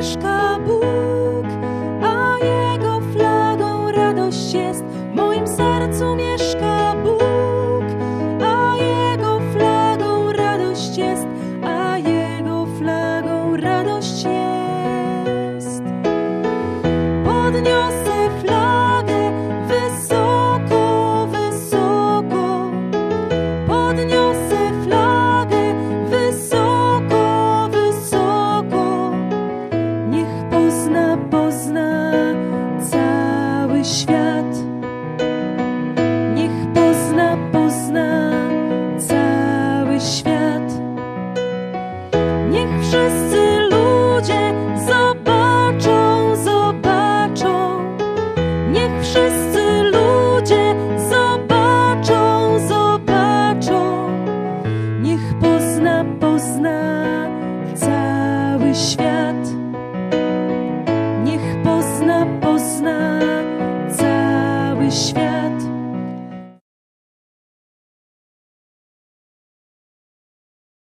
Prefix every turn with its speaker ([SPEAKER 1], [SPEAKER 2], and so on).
[SPEAKER 1] mieszka Bóg, a Jego flagą radość jest. W moim sercu mieszka Bóg, a Jego flagą radość jest, a Jego flagą radość jest. Podniosę cały świat. Niech pozna, pozna cały świat. Niech wszyscy ludzie zobaczą, zobaczą. Niech wszyscy ludzie zobaczą, zobaczą. Niech pozna, pozna cały świat.